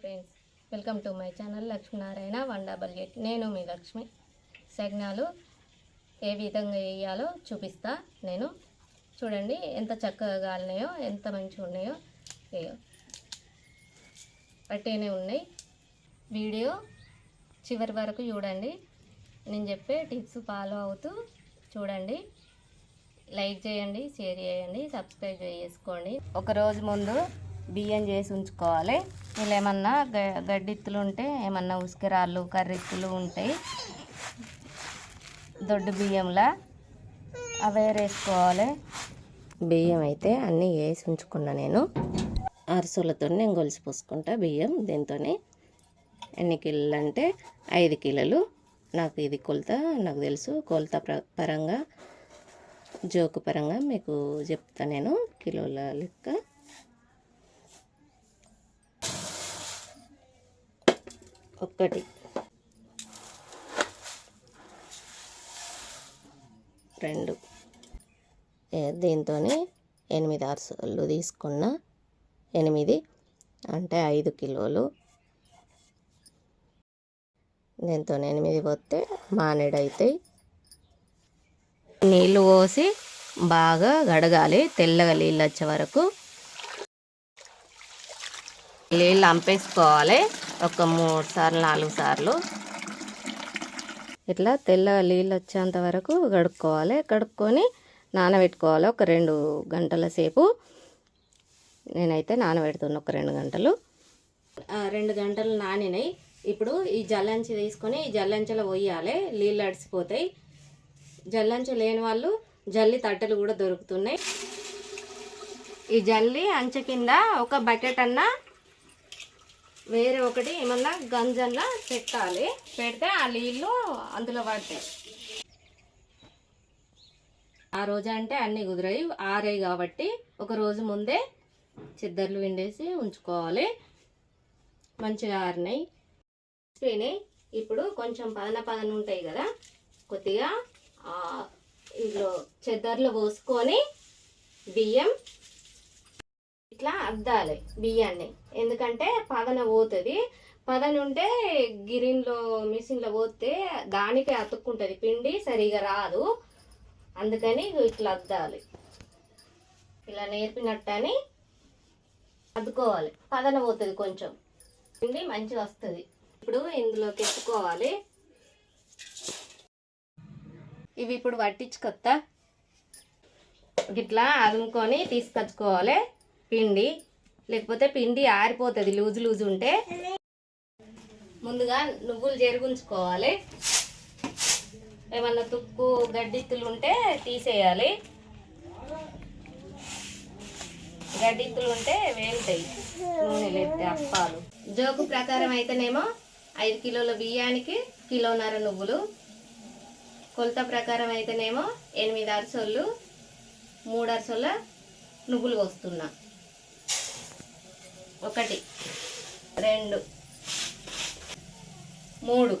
Friends welcome to my channel Lakshminarayana one double eight. నేను మీ లక్ష్మి. సగ్నాలు ఏ విధంగా వేయాలో చూపిస్తా నేను. చూడండి ఎంత చక్కగా కాలినాయో ఎంత మంచిగా ఉన్నాయో. వేయో పట్టేనే ఉన్నాయి. వీడియో చివరి వరకు చూడండి. నేను చెప్పే టిప్స్ ఫాలో అవుతూ చూడండి. లైక్ చేయండి షేర్ చేయండి సబ్స్క్రైబ్ చేసుకోండి. ఒక రోజు ముందు బియ్యం చేసి ఉంచుకోవాలి. ఇలా ఏమన్నా గ గడ్డిత్తులు ఉంటే ఏమన్నా ఉసుకరాళ్ళు కర్రిత్తులు ఉంటాయి. దొడ్డు బియ్యంలా అవే వేసుకోవాలి. బియ్యం అయితే అన్నీ వేసి ఉంచుకున్నా నేను. అరసులతో నేను గొలుసు పోసుకుంటా బియ్యం. దీంతోనే ఎన్ని కిలోలు అంటే ఐదు కిలోలు. నాకు ఇది కొలత నాకు తెలుసు. కొలత పరంగా జోకు పరంగా మీకు చెప్తా నేను కిలోల లెక్క. ఒక్కటి. రెండు. దీంతో ఎనిమిది అరసలు తీసుకున్న ఎనిమిది అంటే ఐదు కిలోలు. దీంతో ఎనిమిది పోతే మానేడైతాయి. నీళ్ళు పోసి బాగా గడగాలి తెల్లగా నీళ్ళు వచ్చే వరకు. నీళ్ళు అంపేసుకోవాలి. ఒక మూడు సార్లు నాలుగు సార్లు. ఇట్లా తెల్లగా నీళ్ళు వచ్చేంత వరకు గడుక్కోవాలి గడుక్కొని నానబెట్టుకోవాలి. ఒక రెండు గంటల సేపు. నేనైతే నానబెడుతున్నా ఒక రెండు గంటలు. రెండు గంటలు నానినాయి. ఇప్పుడు ఈ జల్లంచి తీసుకొని ఈ జల్లంచలో పోయాలి. నీళ్ళు అడిసిపోతాయి. జల్లంచ లేని వాళ్ళు జల్లి తట్టలు కూడా దొరుకుతున్నాయి. ఈ జల్లి అంచె కింద ఒక బకెట్ అన్నా వేరే ఒకటి ఏమన్నా గంజన్నా పెట్టాలి. పెడితే ఆ నీళ్ళు అందులో పడతాయి. ఆ రోజు అంటే అన్నీ కుదిరాయి. ఆరాయి కాబట్టి ఒక రోజు ముందే చిద్దర్లు విండేసి ఉంచుకోవాలి. మంచిగా ఆరినాయి. పోయినాయి. ఇప్పుడు కొంచెం పదన పదన ఉంటాయి కదా. కొద్దిగా ఇందులో చెద్దర్లు పోసుకొని బియ్యం ఇట్లా అద్దాలి బియ్యాన్ని. ఎందుకంటే పదన పోతుంది. పదన ఉంటే గిరిన్లో మిషన్లో పోతే దానికే అతుక్కుంటుంది. పిండి సరిగా రాదు. అందుకని ఇట్లా అద్దాలి. ఇలా నేర్పినట్టని అద్దుకోవాలి. పదన పోతుంది కొంచెం. పిండి మంచిగా వస్తుంది. ఇప్పుడు ఇందులోకి ఎత్తుకోవాలి. ఇవి ఇప్పుడు పట్టించుకొత్తా ఇట్లా అదుముకొని తీసుకొచ్చుకోవాలి. పిండి. లేకపోతే పిండి ఆరిపోతుంది లూజు లూజు ఉంటే ముందుగా నువ్వులు జరుగుంచుకోవాలి. ఏమన్నా తుక్కు గడ్డిత్తులు ఉంటే తీసేయాలి. గడ్డిత్తులు ఉంటే వేలుతాయి నూనెలు ఎత్తే అప్పాలు. జోకు ప్రకారం అయితేనేమో ఐదు కిలోల బియ్యానికి కిలోన్నర నువ్వులు. కొలత ప్రకారం అయితేనేమో ఎనిమిది అరసోళ్ళు మూడు అరసోళ్ళ నువ్వులు వస్తున్నా ఒకటి రెండు మూడు.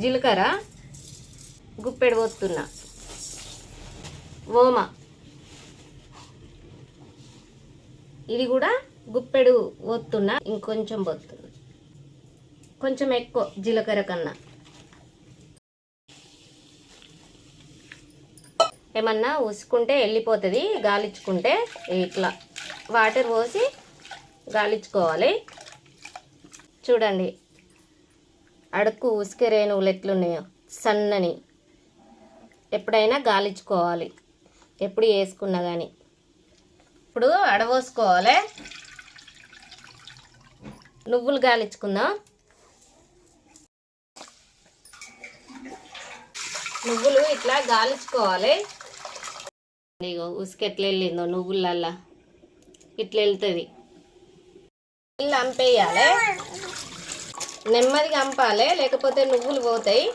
జీలకర్ర గుప్పెడు పోతున్నా ఓమ. ఇది కూడా గుప్పెడు పోతున్నా ఇంకొంచెం పోతున్నా కొంచెం ఎక్కువ జీలకర్ర కన్నా. ఏమన్నా ఉసుకుంటే వెళ్ళిపోతుంది గాలిచ్చుకుంటే ఇట్లా. వాటర్ పోసి గాలిచ్చుకోవాలి చూడండి అడుక్కు ఉసుక రేణువులు ఎట్లున్నాయో సన్నని. ఎప్పుడైనా గాలిచ్చుకోవాలి ఎప్పుడు వేసుకున్నా కానీ ఇప్పుడు అడవోసుకోవాలి. నువ్వులు గాలించుకుందాం. నువ్వులు ఇట్లా గాలించుకోవాలి. ఇగో ఉసుక వెళ్ళిందో నువ్వులల్లా. ఇట్లా వెళ్తుంది. నీళ్ళు అంపేయాలి. నెమ్మదిగా అంపాలి లేకపోతే నువ్వులు పోతాయి.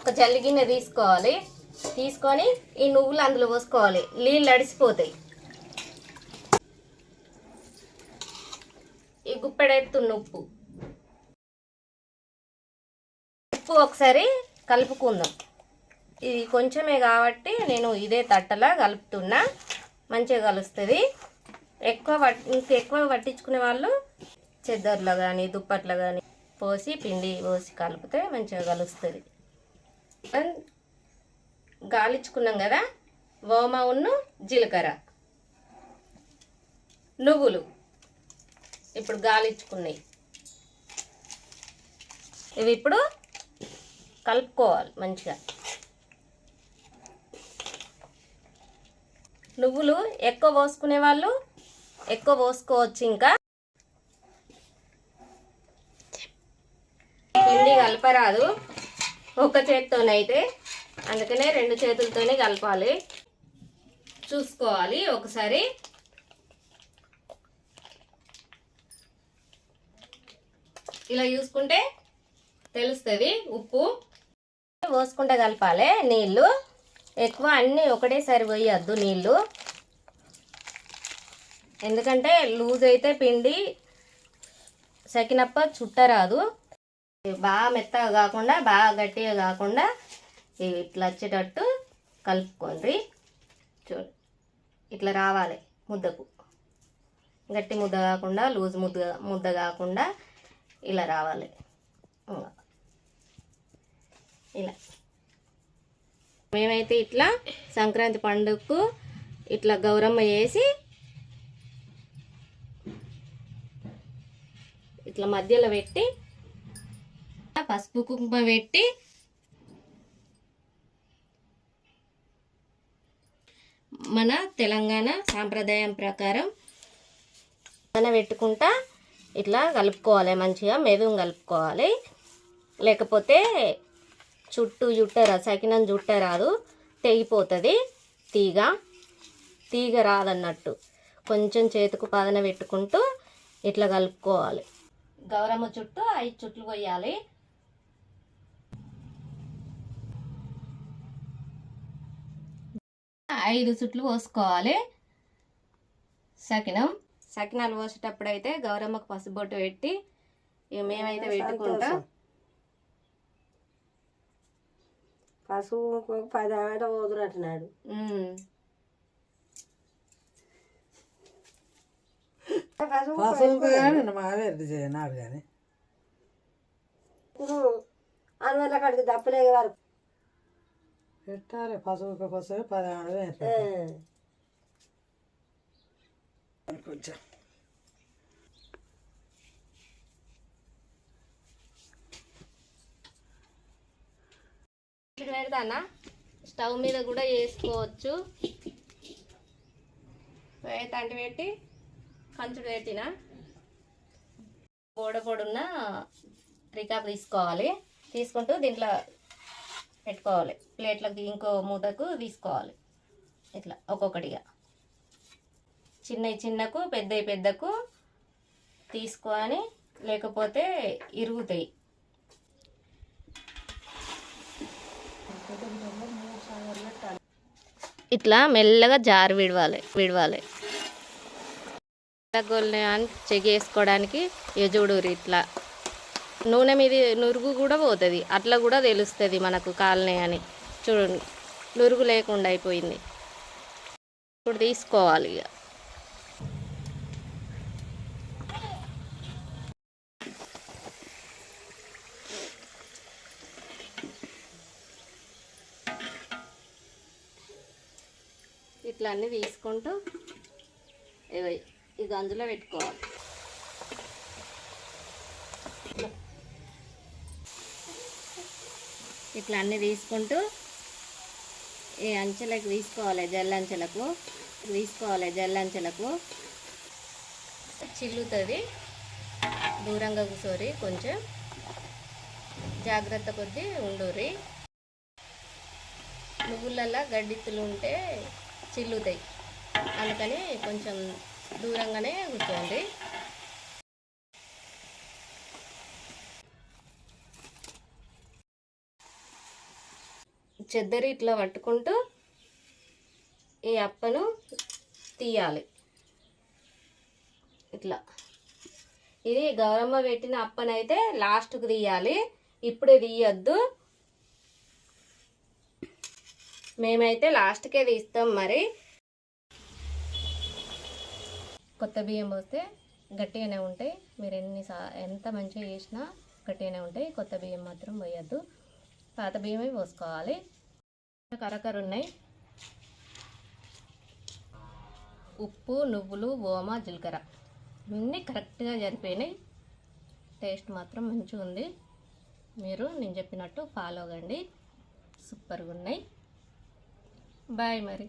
ఒక జల్లి గిన్నె తీసుకోవాలి. తీసుకొని ఈ నువ్వులు అందులో పోసుకోవాలి. నీళ్ళు అడిసిపోతాయి. ఈ గుప్పెడెత్తున్న ఉప్పు ఉప్పు ఒకసారి కలుపుకుందాం. ఇది కొంచెమే కాబట్టి నేను ఇదే తట్టలా కలుపుతున్నా. మంచిగా కలుస్తుంది. ఎక్కువ ఇంకా ఇంకెక్కువ పట్టించుకునే వాళ్ళు చెద్దర్లో కానీ దుప్పట్లో కానీ పోసి పిండి పోసి కలిపితే మంచిగా కలుస్తుంది. గాలిచ్చుకున్నాం కదా ఓమ ఉన్ను జీలకర్ర. నువ్వులు ఇప్పుడు గాలిచ్చుకున్నాయి. ఇవి ఇప్పుడు కలుపుకోవాలి మంచిగా. నువ్వులు ఎక్కువ పోసుకునే వాళ్ళు ఎక్కువ పోసుకోవచ్చు ఇంకా. పిండి కలపరాదు. ఒక చేత్తోనైతే. అందుకనే రెండు చేతులతోనే కలపాలి. చూసుకోవాలి ఒకసారి. ఇలా చూసుకుంటే తెలుస్తుంది ఉప్పు. పోసుకుంటే కలపాలి నీళ్ళు. ఎక్కువ అన్నీ ఒకటేసారి పోయొద్దు నీళ్ళు. ఎందుకంటే లూజ్ అయితే పిండి సకినప్ప చుట్టరాదు. బాగా మెత్తగా కాకుండా బాగా గట్టిగా కాకుండా ఇవి ఇట్లా వచ్చేటట్టు కలుపుకోండి. చూ ఇట్లా రావాలి ముద్దకు. గట్టి ముద్ద కాకుండా లూజ్ ముద్ద ముద్ద కాకుండా ఇలా రావాలి. ఇలా. మేమైతే ఇట్లా సంక్రాంతి పండుగకు ఇట్లా గౌరమ్మ చేసి ఇట్లా మధ్యలో పెట్టి పసుపు కుంకుమ పెట్టి మన తెలంగాణ సాంప్రదాయం ప్రకారం మన పెట్టుకుంటా ఇట్లా కలుపుకోవాలి మంచిగా మెదుగు కలుపుకోవాలి. లేకపోతే చుట్టూ చుట్టరా సకినం జుట్టరాదు తెగిపోతుంది తీగ. తీగ రాదన్నట్టు. కొంచెం చేతికి పదన పెట్టుకుంటూ ఇట్లా కలుపుకోవాలి. గౌరమ్మ చుట్టూ ఐదు చుట్లు కొయ్యాలి ఐదు చుట్లు పోసుకోవాలి. సకినం. సకినాలు పోసేటప్పుడు అయితే గౌరమ్మకు పసుబొట్టు పెట్టి మేమైతే పెట్టుకుంటాం. పశువు పది ఆమెట పోదురట్టున్నాడు ఉమ్. పశువులకు కానీ కాడికి దప్పలే వరకు పెట్టాలి పశువుకి వస్తే పది ఆడు ఆ. కొంచెం. ఇట్లా పెడతానా స్టవ్ మీద కూడా చేసుకోవచ్చు తంటి పెట్టి కంచుడు పెట్టిన. గోడ పొడున్న రికాప్ తీసుకోవాలి. తీసుకుంటూ దీంట్లో పెట్టుకోవాలి. ప్లేట్లకు ఇంకో మూతకు తీసుకోవాలి. ఇట్లా ఒక్కొక్కటిగా. చిన్నవి చిన్నకు పెద్దవి పెద్దకు తీసుకొని లేకపోతే ఇరుగుతాయి. ఇట్లా మెల్లగా జారు విడవాలి విడవాలి. గొల్ని అని చెక్ చేసుకోవడానికి ఎజుడూరు ఇట్లా. నూనె మీద నురుగు కూడా పోతుంది. అట్లా కూడా తెలుస్తుంది మనకు కాలనీ అని. చూడండి నురుగు లేకుండా అయిపోయింది. ఇప్పుడు తీసుకోవాలి ఇక. ఇట్లా అన్నీ తీసుకుంటూ ఇవి ఇక అందులో పెట్టుకోవాలి. ఇట్లా అన్నీ తీసుకుంటూ ఈ అంచెలకు తీసుకోవాలి జల్లంచెలకు తీసుకోవాలి జల్లంచెలకు చిల్లుతుంది. దూరంగా కూర్చోరి కొంచెం. జాగ్రత్త కొద్దీ ఉండూరి నువ్వులల్లా గడ్డిత్తులు ఉంటే చిల్లుతాయి. అందుకని కొంచెం దూరంగానే కూర్చోండి. చెద్దరి ఇట్లా పట్టుకుంటూ ఈ అప్పను తీయాలి. ఇట్లా. ఇది గౌరమ్మ పెట్టిన అప్పనైతే లాస్ట్కు తీయాలి. ఇప్పుడే తీయొద్దు. మేమైతే లాస్ట్కే తీస్తాం మరి. కొత్త బియ్యం పోస్తే గట్టిగానే ఉంటాయి. మీరు ఎన్ని సా ఎంత మంచిగా చేసినా గట్టిగానే ఉంటాయి. కొత్త బియ్యం మాత్రం పోయొద్దు. పాత బియ్యమే పోసుకోవాలి. కరకరు ఉన్నాయి. ఉప్పు నువ్వులు ఓమ జీలకర్ర అన్నీ కరెక్ట్గా జరిపోయినాయి టేస్ట్ మాత్రం మంచిగా ఉంది. మీరు నేను చెప్పినట్టు ఫాలో అవ్వండి. సూపర్గా ఉన్నాయి. బాయ్ మరి.